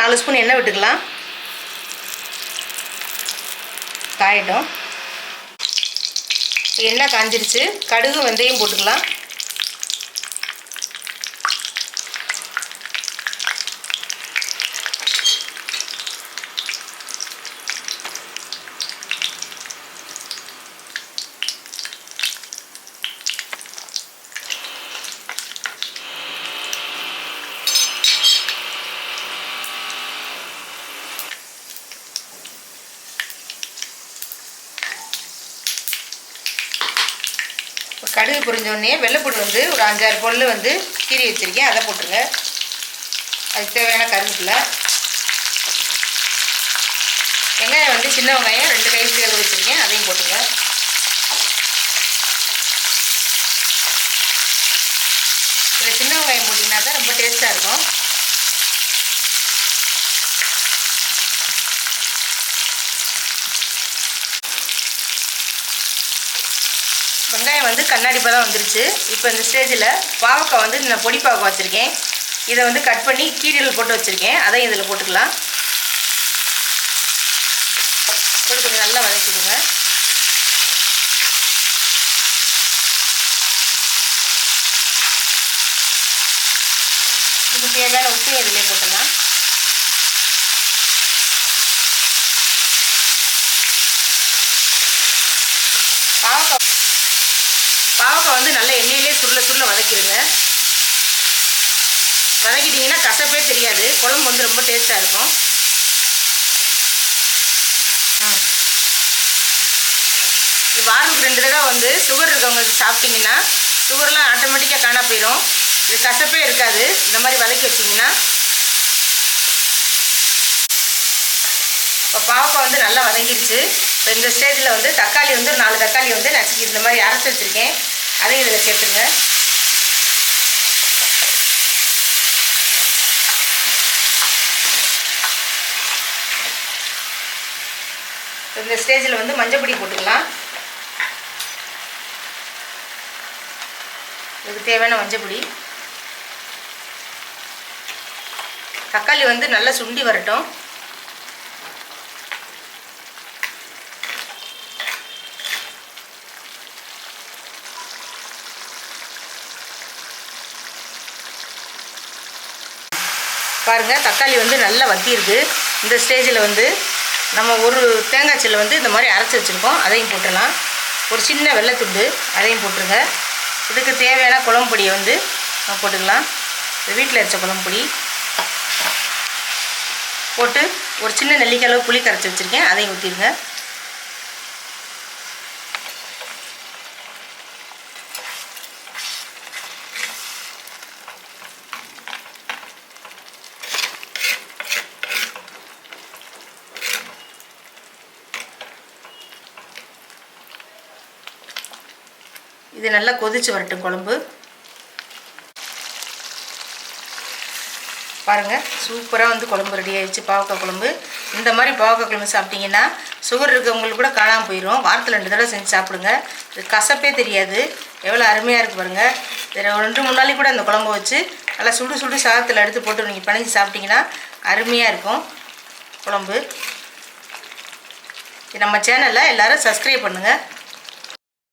நாலு ஸ்பூன் எண்ணெய் விட்டுக்கலாம். காயட்டும். எண்ணெய் காஞ்சிருச்சு. கடுகு வெந்தயம் போட்டுக்கலாம். கடுகு புரிஞ்சோடனே வெள்ளைப்பூடு வந்து ஒரு அஞ்சாறு பொருள் வந்து கீறி வச்சுருக்கேன். அதை போட்டுருங்க. அதுக்கு தேவையான கருவேப்பிலை. வெங்காயம் வந்து சின்ன வெங்காயம் ரெண்டு கைப்பிடி அளவு வச்சுருக்கேன். அதையும் போட்டுங்க இதில் சின்ன வெங்காயம் போட்டிங்கன்னா தான் ரொம்ப டேஸ்ட்டாக இருக்கும். வெங்காயம் வந்து கண்ணாடி பதம் வந்துருச்சு. இப்போ இந்த ஸ்டேஜில் பாவக்காய் வந்து நான் பொடி பாவக்காய் வச்சுருக்கேன். இதை வந்து கட் பண்ணி கீரையில் போட்டு வச்சுருக்கேன். அதையும் இதில் போட்டுக்கலாம். போட்டு கொஞ்சம் நல்லா வதக்கிடுங்க. இதுக்கு தேவையான உப்பையும் இதிலே போட்டுடலாம் பாவக்காய் பாவக்காய் வந்து நல்லா எண்ணெயிலே சுருள சுருள வதக்கிடுங்க வதக்கிட்டிங்கன்னா கசப்பே தெரியாது. குழம்பு வந்து ரொம்ப டேஸ்ட்டாக இருக்கும். இது வாரத்துக்கு ரெண்டு தடவை வந்து சுகர் இருக்கவங்க சாப்பிட்டிங்கன்னா சுகர்லாம் ஆட்டோமேட்டிக்காக காணா போயிடும் இது கசப்பே இருக்காது. இந்த மாதிரி வதக்கி வச்சிங்கன்னா இப்போ பாப்பா வந்து நல்லா வதங்கிடுச்சு இப்போ இந்த ஸ்டேஜில் வந்து தக்காளி வந்து ஒரு நாலு தக்காளி வந்து நசுக்கி இந்த மாதிரி அரைச்சி வச்சுருக்கேன். அதையும் இதில் சேர்த்துருங்க. இந்த ஸ்டேஜில் வந்து மஞ்சள் பொடி போட்டுக்கலாம். இதுக்கு தேவையான மஞ்சள் பொடி. தக்காளி வந்து நல்லா சுண்டி வரட்டும். பாருங்கள் தக்காளி வந்து நல்லா வத்தியிருக்கு. இந்த ஸ்டேஜில் வந்து நம்ம ஒரு தேங்காய் சில்லை வந்து இந்த மாதிரி அரைச்சி வச்சுருக்கோம். அதையும் போட்டுடலாம். ஒரு சின்ன வெள்ளைத்துண்டு அதையும் போட்டுருங்க. இதுக்கு தேவையான குழம்பு பொடியை வந்து நம்ம போட்டுக்கலாம். வீட்டில் அரைச்ச குழம்பு பொடி. போட்டு ஒரு சின்ன நெல்லிக்காய் அளவு புளி கரைச்சி வச்சுருக்கேன். அதையும் ஊற்றிடுங்க இது நல்லா கொதிச்சு வரட்டும் குழம்பு. பாருங்கள் சூப்பராக வந்து குழம்பு ரெடி ஆகிடுச்சு பாவக்காய் குழம்பு. இந்த மாதிரி பாவக்காய் குழம்பு சாப்பிட்டீங்கன்னா சுகர் இருக்கவங்களுக்கு கூட காணாமல் போயிடும் வாரத்தில் ரெண்டு தடவை செஞ்சு சாப்பிடுங்க. இது கசப்பே தெரியாது. எவ்வளோ அருமையாக இருக்குது பாருங்கள் இதில் ஒரு ரெண்டு மூணு நாளைக்கு கூட அந்த குழம்பு வச்சு நல்லா சுடு சுடு சாதத்தில் எடுத்து போட்டு நீங்கள் பிணைஞ்சு சாப்பிட்டீங்கன்னா அருமையாக இருக்கும் குழம்பு. இது நம்ம சேனலில் எல்லோரும் சப்ஸ்கிரைப் பண்ணுங்கள்